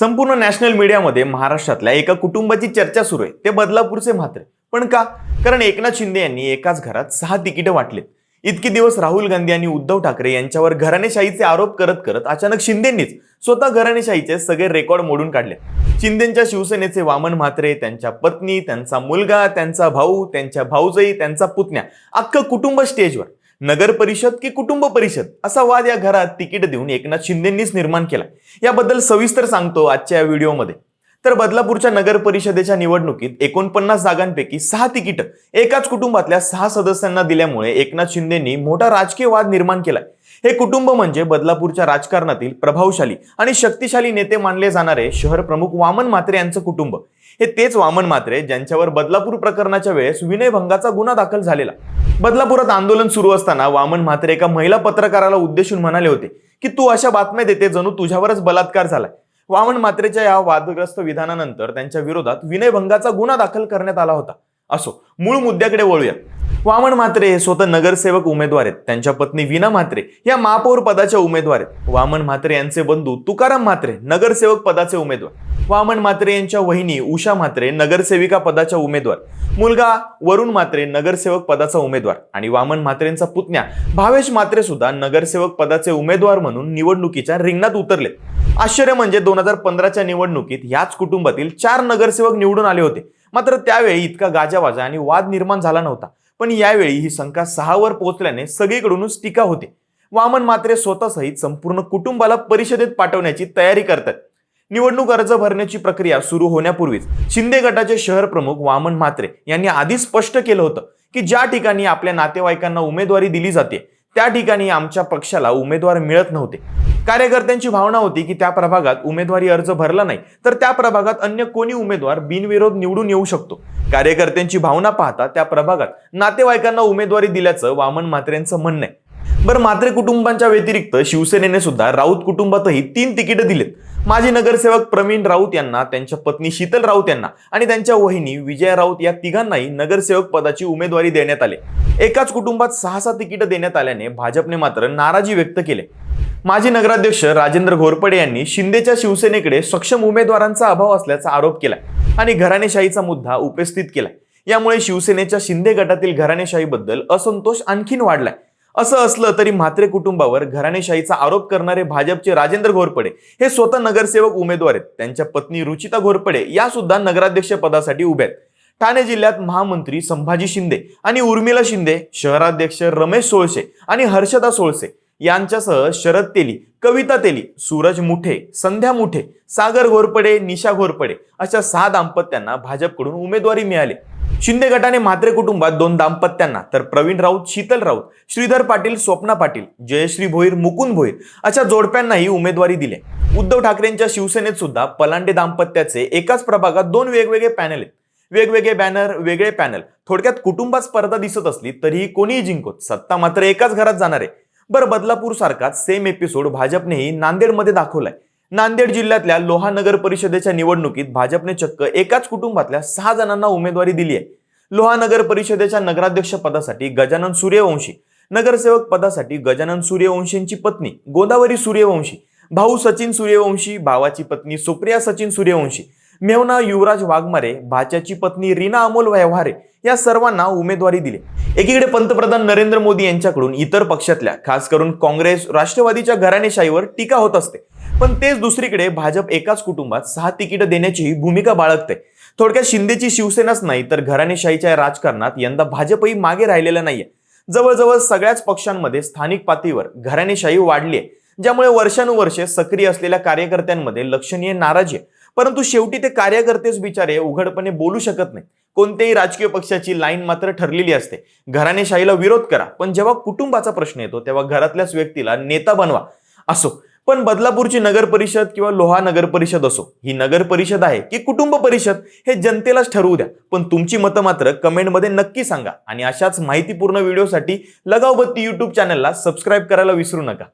संपूर्ण नॅशनल मीडियामध्ये महाराष्ट्रातल्या एका कुटुंबाची चर्चा सुरू आहे. ते बदलापूरचे म्हात्रे. पण का? कारण एकनाथ शिंदे यांनी एकाच घरात सहा तिकीटं वाटलेत. इतके दिवस राहुल गांधी आणि उद्धव ठाकरे यांच्यावर घराणेशाहीचे आरोप करत करत अचानक शिंदेंनीच स्वतः घराणेशाहीचे सगळे रेकॉर्ड मोडून काढले. शिंदेच्या शिवसेनेचे वामन म्हात्रे त्यांच्या पत्नी त्यांचा मुलगा त्यांचा भाऊ त्यांच्या भाऊजई त्यांचा पुतण्या अख्खं कुटुंब स्टेजवर. नगर परिषद की कुटुंब परिषद असा वाद या घरात तिकीट देऊन एकनाथ शिंदेंनीच निर्माण केला. याबद्दल सविस्तर सांगतो आजच्या या व्हिडिओमध्ये. तर बदलापूरच्या नगर परिषदेच्या निवडणुकीत एकोणपन्नास जागांपैकी सहा तिकीट एकाच कुटुंबातल्या सहा सदस्यांना दिल्यामुळे एकनाथ शिंदेंनी मोठा राजकीय वाद निर्माण केलाय हे कुटुंब म्हणजे बदलापूरच्या राजकारणातील प्रभावशाली आणि शक्तिशाली नेते मानले जाणारे शहर प्रमुख वामन मात्रे यांचं कुटुंब. हे तेच वामन मात्रे ज्यांच्यावर बदलापूर प्रकरणाच्या वेळेस विनयभंगाचा गुन्हा दाखल झालेला. बदलापुरात आंदोलन सुरू असताना वामन म्हात्रे एका महिला पत्रकाराला उद्देशून म्हणाले होते की तू अशा बातम्या देते जणू तुझ्यावरच बलात्कार झालाय. वामन म्हात्रेच्या या वादग्रस्त विधानानंतर त्यांच्या विरोधात विनयभंगाचा गुन्हा दाखल करण्यात आला होता. असो मूळ मुद्द्याकडे वळूया. वामन म्हात्रे हे स्वतः नगरसेवक उमेदवार आहेत. त्यांच्या पत्नी विना म्हात्रे या महापौर पदाच्या उमेदवार आहेत. वामन म्हात्रे यांचे बंधू तुकाराम म्हात्रे नगरसेवक पदाचे उमेदवार. वामन म्हात्रे यांच्या वहिनी उषा म्हात्रे नगरसेविका पदाच्या उमेदवार. मुलगा वरुण म्हात्रे नगरसेवक पदाचा उमेदवार. आणि वामन म्हात्रेंचा पुतण्या भावेश म्हात्रे सुद्धा नगरसेवक पदाचे उमेदवार म्हणून निवडणुकीच्या रिंगणात उतरले. आश्चर्य म्हणजे दोन हजार पंधराच्या निवडणुकीत याच कुटुंबातील चार नगरसेवक निवडून आले होते. मात्र त्यावेळी इतका गाजावाजा आणि वाद निर्माण झाला नव्हता. पण यावेळी ही संख्या सहावर पोहोचल्याने सगळीकडूनच टीका होते. वामन मात्रे स्वतःसहित संपूर्ण कुटुंबाला परिषदेत पाठवण्याची तयारी करतात. निवडणूक अर्ज भरण्याची प्रक्रिया सुरू होण्यापूर्वीच शिंदे गटाचे शहर प्रमुख वामन म्हात्रे यांनी आधी स्पष्ट केलं होतं की ज्या ठिकाणी आपल्या नातेवाईकांना उमेदवारी दिली जाते त्या ठिकाणी आमच्या पक्षाला उमेदवार मिळत नव्हते. कार्यकर्त्यांची भावना होती की त्या प्रभागात उमेदवारी अर्ज भरला नाही तर त्या प्रभागात अन्य कोणी उमेदवार बिनविरोध निवडून येऊ शकतो. कार्यकर्त्यांची भावना पाहता त्या प्रभागात नातेवाईकांना उमेदवारी दिल्याचं वामन म्हात्रेंचं म्हणणं आहे. बरं मात्रे कुटुंबांच्या व्यतिरिक्त शिवसेनेने सुद्धा राऊत कुटुंबातही तीन तिकीटं दिलेत. माजी नगरसेवक प्रवीण राऊत यांना त्यांच्या पत्नी शीतल राऊत यांना आणि त्यांच्या वहिनी विजया राऊत या तिघांनाही नगरसेवक पदाची उमेदवारी देण्यात आली. एकाच कुटुंबात सहा सहा तिकीटं देण्यात आल्याने भाजपने मात्र नाराजी व्यक्त केली. माजी नगराध्यक्ष राजेंद्र घोरपडे यांनी शिंदेच्या शिवसेनेकडे सक्षम उमेदवारांचा अभाव असल्याचा आरोप केला आणि घराणेशाहीचा मुद्दा उपस्थित केला यामुळे शिवसेनेच्या शिंदे गटातील घराणेशाहीबद्दल असंतोष आणखीन वाढलाय. असं असलं तरी म्हात्रे कुटुंबावर घराणेशाहीचा आरोप करणारे भाजपचे राजेंद्र घोरपडे हे स्वतः नगरसेवक उमेदवार आहेत. त्यांच्या पत्नी रुचिता घोरपडे या सुद्धा नगराध्यक्ष पदासाठी उभ्या आहेत. ठाणे जिल्ह्यात महामंत्री संभाजी शिंदे आणि उर्मिला शिंदे शहराध्यक्ष रमेश सोळसे आणि हर्षदा सोळसे यांच्यासह शरद तेली कविता तेली सूरज मुठे संध्या मुठे सागर घोरपडे निशा घोरपडे अशा सहा दाम्पत्यांना भाजपकडून उमेदवारी मिळाली. शिंदे गटाने म्हात्रे कुटुंबात दोन दाम्पत्यांना तर प्रवीण राऊत शीतल राऊत श्रीधर पाटील स्वप्ना पाटील जयश्री भोईर मुकुंद भोईर अशा जोडप्यांनाही उमेदवारी दिली. उद्धव ठाकरेंच्या शिवसेनेत सुद्धा पलांडे दाम्पत्याचे एकाच प्रभागात दोन वेगवेगळे पॅनल आहेत. वेगवेगळे बॅनर वेगळे पॅनल. थोडक्यात कुटुंबात स्पर्धा दिसत असली तरीही कोणीही जिंकत सत्ता मात्र एकाच घरात जाणार आहे. बरं बदलापूर सारखाच सेम एपिसोड भाजपनेही नांदेडमध्ये दाखवलाय. नांदेड जिल्ह्यातल्या लोहा नगर परिषदेच्या निवडणुकीत भाजपने चक्क एकाच कुटुंबातल्या सहा जणांना उमेदवारी दिली आहे लोहा नगर परिषदेच्या नगराध्यक्ष पदासाठी गजानन सूर्यवंशी नगरसेवक पदासाठी गजानन सूर्यवंशींची पत्नी गोदावरी सूर्यवंशी भाऊ सचिन सूर्यवंशी भावाची पत्नी सुप्रिया सचिन सूर्यवंशी मेवना युवराज वाघमारे भाच्याची पत्नी रीना अमोल व्यवहारे या सर्वांना उमेदवारी दिली. एकीकडे पंतप्रधान नरेंद्र मोदी यांच्याकडून इतर पक्षातल्या खास करून काँग्रेस राष्ट्रवादीच्या घराणेशाहीवर टीका होत असते. पण तेच दुसरीकडे भाजप एकाच कुटुंबात सहा तिकीटं देण्याची भूमिका बाळगते. थोडक्यात शिंदेची शिवसेनाच नाही तर घराणेशाहीच्या राजकारणात यंदा भाजपही मागे राहिलेला नाहीये. जवळजवळ सगळ्याच पक्षांमध्ये स्थानिक पातळीवर घराणेशाही वाढली आहे ज्यामुळे वर्षानुवर्षे सक्रिय असलेल्या कार्यकर्त्यांमध्ये लक्षणीय नाराजी आहे. परंतु शेवटी ते कार्यकर्तेच बिचारे उघडपणे बोलू शकत नाही कोणत्याही राजकीय पक्षाची लाईन मात्र ठरलेली असते. घराणेशाहीला विरोध करा पण जेव्हा कुटुंबाचा प्रश्न येतो तेव्हा घरातल्याच व्यक्तीला नेता बनवा असो. पण बदलापूरची नगर परिषद किंवा लोहा नगर परिषद असो ही नगर परिषद आहे की कुटुंब परिषद हे जनतेलाच ठरवू द्या. पण तुमची मतं मात्र कमेंटमध्ये नक्की सांगा आणि अशाच माहितीपूर्ण व्हिडिओसाठी लगावबत्ती यूट्यूब चॅनलला सबस्क्राईब करायला विसरू नका.